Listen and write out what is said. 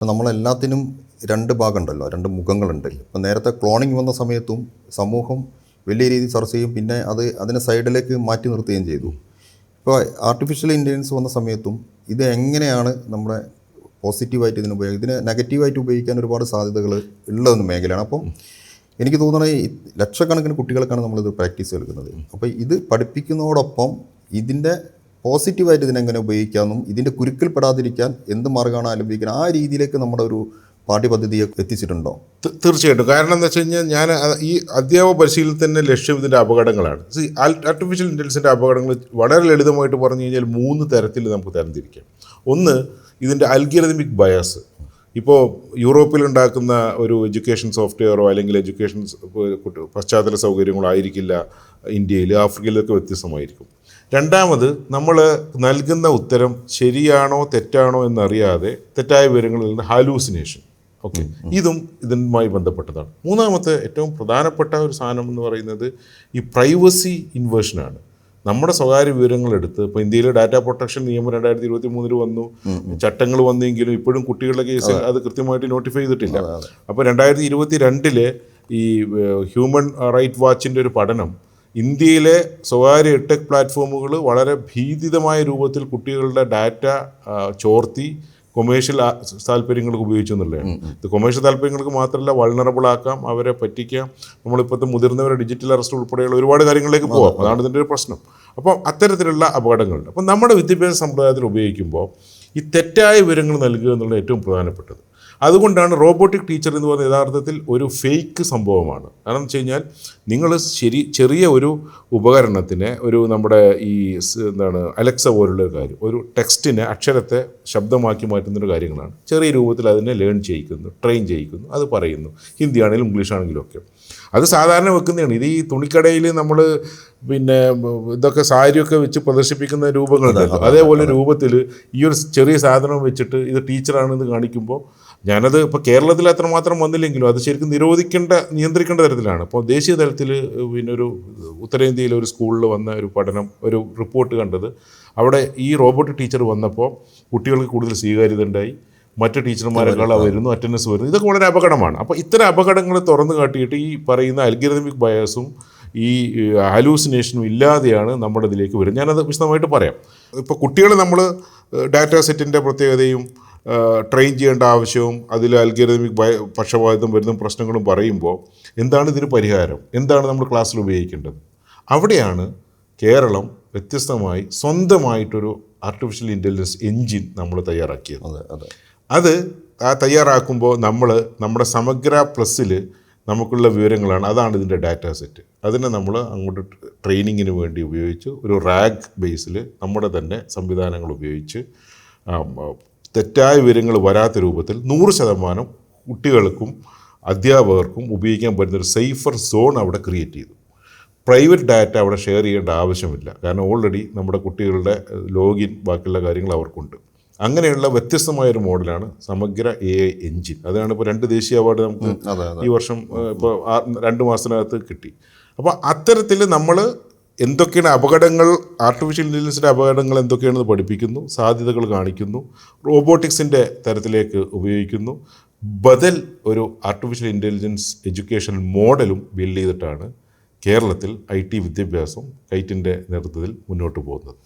ഇപ്പം നമ്മളെല്ലാത്തിനും രണ്ട് ഭാഗമുണ്ടല്ലോ രണ്ട് മുഖങ്ങളുണ്ട് ഇപ്പം നേരത്തെ ക്ലോണിങ് വന്ന സമയത്തും സമൂഹം വലിയ രീതിയിൽ ചർച്ച ചെയ്യും പിന്നെ അത് അതിനെ സൈഡിലേക്ക് മാറ്റി നിർത്തുകയും ചെയ്തു. ഇപ്പോൾ ആർട്ടിഫിഷ്യൽ ഇന്റലിജൻസ് വന്ന സമയത്തും ഇത് എങ്ങനെയാണ് നമ്മുടെ പോസിറ്റീവായിട്ട് ഇതിന് ഉപയോഗം ഇതിനെ നെഗറ്റീവായിട്ട് ഉപയോഗിക്കാൻ ഒരുപാട് സാധ്യതകൾ ഉള്ളതെന്ന് മേഖലയാണ്. അപ്പം എനിക്ക് തോന്നുന്നത് ലക്ഷക്കണക്കിന് കുട്ടികൾക്കാണ് നമ്മളിത് പ്രാക്ടീസ് എടുക്കുന്നത്. അപ്പോൾ ഇത് പഠിപ്പിക്കുന്നതോടൊപ്പം ഇതിന്റെ പോസിറ്റീവായിട്ട് ഇതിനെങ്ങനെ ഉപയോഗിക്കാമെന്നും ഇതിന്റെ കുരുക്കിൽപ്പെടാതിരിക്കാൻ എന്ത് മാർഗമാണ് ആലംബിക്കുന്നത് ആ രീതിയിലേക്ക് നമ്മുടെ ഒരു പാഠ്യപദ്ധതിയെ എത്തിച്ചിട്ടുണ്ടോ? തീർച്ചയായിട്ടും. കാരണം എന്താ വെച്ച് കഴിഞ്ഞാൽ ഞാൻ ഈ അധ്യാപക പരിശീലനത്തിന്റെ ലക്ഷ്യം ഇതിന്റെ അപകടങ്ങളാണ്. ആർട്ടിഫിഷ്യൽ ഇന്റലിജൻസിന്റെ അപകടങ്ങൾ വളരെ ലളിതമായിട്ട് പറഞ്ഞു കഴിഞ്ഞാൽ മൂന്ന് തരത്തിൽ നമുക്ക് തരംതിരിക്കാം. ഒന്ന് ഇതിന്റെ അൽഗിറമിക് ബയസ് ഇപ്പോൾ യൂറോപ്പിൽ ഉണ്ടാക്കുന്ന ഒരു എഡ്യൂക്കേഷൻ സോഫ്റ്റ്വെയറോ അല്ലെങ്കിൽ എഡ്യൂക്കേഷൻ പശ്ചാത്തല സൗകര്യങ്ങളോ ആയിരിക്കില്ല ഇന്ത്യയിൽ ആഫ്രിക്കയിലൊക്കെ വ്യത്യസ്തമായിരിക്കും. രണ്ടാമത് നമ്മൾ നൽകുന്ന ഉത്തരം ശരിയാണോ തെറ്റാണോ എന്നറിയാതെ തെറ്റായ വിവരങ്ങളിൽ നിന്ന് ഹാലൂസിനേഷൻ ഓക്കെ ഇതും ഇതുമായി ബന്ധപ്പെട്ടതാണ്. മൂന്നാമത്തെ ഏറ്റവും പ്രധാനപ്പെട്ട ഒരു സാധനം എന്ന് പറയുന്നത് ഈ പ്രൈവസി ഇൻവേഷനാണ് നമ്മുടെ സ്വകാര്യ വിവരങ്ങൾ എടുത്ത് ഇപ്പോൾ ഇന്ത്യയിലെ ഡാറ്റ പ്രൊട്ടക്ഷൻ നിയമം രണ്ടായിരത്തി ഇരുപത്തി മൂന്നിൽ വന്നു ചട്ടങ്ങൾ വന്നെങ്കിലും ഇപ്പോഴും കുട്ടികളുടെ കേസ് അത്. കൃത്യമായിട്ട് നോട്ടിഫൈ ചെയ്തിട്ടില്ല. അപ്പോൾ രണ്ടായിരത്തി ഇരുപത്തി രണ്ടിലെ ഈ ഹ്യൂമൻ റൈറ്റ് വാച്ചിന്റെ ഒരു പഠനം ഇന്ത്യയിലെ സ്വകാര്യ ടെക് പ്ലാറ്റ്ഫോമുകൾ വളരെ ഭീതിതമായ രൂപത്തിൽ കുട്ടികളുടെ ഡാറ്റ ചോർത്തി കൊമേഴ്ഷ്യൽ താല്പര്യങ്ങൾക്ക് ഉപയോഗിച്ചു എന്നുള്ളതാണ് ഇത് കൊമേഴ്ഷ്യൽ താല്പര്യങ്ങൾക്ക് മാത്രമല്ല വൾണറബിൾ ആക്കാം അവരെ പറ്റിക്കാം നമ്മളിപ്പോഴത്തെ മുതിർന്നവരെ ഡിജിറ്റൽ അറസ്റ്റ് ഉൾപ്പെടെയുള്ള ഒരുപാട് കാര്യങ്ങളിലേക്ക് പോകാം അതാണ് ഇതിന്റെ ഒരു പ്രശ്നം. അപ്പോൾ അത്തരത്തിലുള്ള അപകടങ്ങളുണ്ട്. അപ്പം നമ്മുടെ വിദ്യാഭ്യാസ സമ്പ്രദായത്തിൽ ഉപയോഗിക്കുമ്പോൾ ഈ തെറ്റായ വിവരങ്ങൾ നൽകുക എന്നുള്ളത് ഏറ്റവും പ്രധാനപ്പെട്ടത്. അതുകൊണ്ടാണ് റോബോട്ടിക് ടീച്ചർ എന്ന് പറയുന്നത് യഥാർത്ഥത്തിൽ ഒരു ഫേക്ക് സംഭവമാണ്. കാരണം എന്ന് വെച്ച് കഴിഞ്ഞാൽ നിങ്ങൾ ശരി ചെറിയ ഒരു ഉപകരണത്തിനെ ഒരു നമ്മുടെ ഈ എന്താണ് അലക്സ പോലുള്ള ഒരു കാര്യം ഒരു ടെക്സ്റ്റിനെ അക്ഷരത്തെ ശബ്ദമാക്കി മാറ്റുന്നൊരു കാര്യങ്ങളാണ്. ചെറിയ രൂപത്തിൽ അതിനെ ലേൺ ചെയ്യിക്കുന്നു ട്രെയിൻ ചെയ്യിക്കുന്നു അത് പറയുന്നു. ഹിന്ദി ആണെങ്കിലും ഇംഗ്ലീഷ് ആണെങ്കിലും ഒക്കെ. അത് സാധാരണ വെക്കുന്നതാണ്. ഇത് ഈ തുണിക്കടയിൽ നമ്മൾ പിന്നെ ഇതൊക്കെ സാരിയൊക്കെ വെച്ച് പ്രദർശിപ്പിക്കുന്ന രൂപങ്ങളുണ്ടല്ലോ. അതേപോലെ രൂപത്തിൽ ഈ ഒരു ചെറിയ സാധനം വെച്ചിട്ട് ഇത് ടീച്ചറാണെന്ന് കാണിക്കുമ്പോൾ ഞാനത് ഇപ്പോൾ കേരളത്തിൽ അത്രമാത്രം വന്നില്ലെങ്കിലും അത് ശരിക്കും നിരോധിക്കേണ്ട നിയന്ത്രിക്കേണ്ട തരത്തിലാണ്. ഇപ്പോൾ ദേശീയ തലത്തിൽ പിന്നെ ഒരു ഉത്തരേന്ത്യയിലെ ഒരു സ്കൂളിൽ വന്ന ഒരു പഠനം ഒരു റിപ്പോർട്ട് കണ്ടത്. അവിടെ ഈ റോബോട്ട് ടീച്ചർ വന്നപ്പോൾ കുട്ടികൾക്ക് കൂടുതൽ സ്വീകാര്യത ഉണ്ടായി. മറ്റ് ടീച്ചർമാരെക്കാൾ വരുന്നു അറ്റൻഡൻസ് വരുന്നു. ഇതൊക്കെ വളരെ അപകടമാണ്. അപ്പോൾ ഇത്തരം അപകടങ്ങൾ തുറന്നു കാട്ടിയിട്ട് ഈ പറയുന്ന അൽഗിറമിക് ബയസും ഈ ഹാലൂസിനേഷനും ഇല്ലാതെയാണ് നമ്മുടെ ഇതിലേക്ക് വരുന്നത്. ഞാനത് വിശദമായിട്ട് പറയാം. ഇപ്പോൾ കുട്ടികളെ നമ്മൾ ഡാറ്റാ സെറ്റിന്റെ പ്രത്യേകതയും ട്രെയിൻ ചെയ്യേണ്ട ആവശ്യവും അതിൽ അൽഗരിതമിക് പക്ഷപാതിത്വം പക്ഷപാതം വരുന്ന പ്രശ്നങ്ങളും പറയുമ്പോൾ എന്താണ് ഇതിന് പരിഹാരം? എന്താണ് നമ്മൾ ക്ലാസ്സിൽ ഉപയോഗിക്കേണ്ടത്? അവിടെയാണ് കേരളം വ്യത്യസ്തമായി സ്വന്തമായിട്ടൊരു ആർട്ടിഫിഷ്യൽ ഇന്റലിജൻസ് എൻജിൻ നമ്മൾ തയ്യാറാക്കിയത്. അതെ അതെ. അത് ആ തയ്യാറാക്കുമ്പോൾ നമ്മൾ നമ്മുടെ സമഗ്ര പ്ലസ്സിൽ നമുക്കുള്ള വിവരങ്ങളാണ്. അതാണ് ഇതിന്റെ ഡാറ്റ സെറ്റ് അതിനെ നമ്മൾ അങ്ങോട്ട് ട്രെയിനിങ്ങിന് വേണ്ടി ഉപയോഗിച്ച് ഒരു റാഗ് ബേസിൽ നമ്മുടെ തന്നെ സംവിധാനങ്ങൾ ഉപയോഗിച്ച് തെറ്റായ വിവരങ്ങൾ വരാത്ത രൂപത്തിൽ നൂറ് ശതമാനം കുട്ടികൾക്കും അധ്യാപകർക്കും ഉപയോഗിക്കാൻ പറ്റുന്ന ഒരു സേഫർ സോൺ അവിടെ ക്രിയേറ്റ് ചെയ്തു. പ്രൈവറ്റ് ഡാറ്റ അവിടെ ഷെയർ ചെയ്യേണ്ട ആവശ്യമില്ല. കാരണം ഓൾറെഡി നമ്മുടെ കുട്ടികളുടെ ലോഗിൻ ബാക്കിയുള്ള കാര്യങ്ങൾ അവർക്കുണ്ട്. അങ്ങനെയുള്ള വ്യത്യസ്തമായ ഒരു മോഡലാണ് സമഗ്ര എ ഐ എൻജിൻ അതാണ് ഇപ്പോൾ രണ്ട് ദേശീയ അവാർഡ് നമുക്ക് ഈ വർഷം ഇപ്പോൾ രണ്ട് മാസത്തിനകത്ത് കിട്ടി. അപ്പോൾ അത്തരത്തിൽ നമ്മൾ എന്തൊക്കെയാണ് അപകടങ്ങൾ ആർട്ടിഫിഷ്യൽ ഇന്റലിജൻസിന്റെ അപകടങ്ങൾ എന്തൊക്കെയാണെന്ന് പഠിപ്പിക്കുന്നു സാധ്യതകൾ കാണിക്കുന്നു റോബോട്ടിക്സിന്റെ തരത്തിലേക്ക് ഉപയോഗിക്കുന്നു. ബദൽ ഒരു ആർട്ടിഫിഷ്യൽ ഇന്റലിജൻസ് എഡ്യൂക്കേഷൻ മോഡലും ബിൽഡ് ചെയ്തിട്ടാണ് കേരളത്തിൽ ഐ ടി വിദ്യാഭ്യാസം കൈറ്റിന്റെ നേതൃത്വത്തിൽ മുന്നോട്ട് പോകുന്നത്.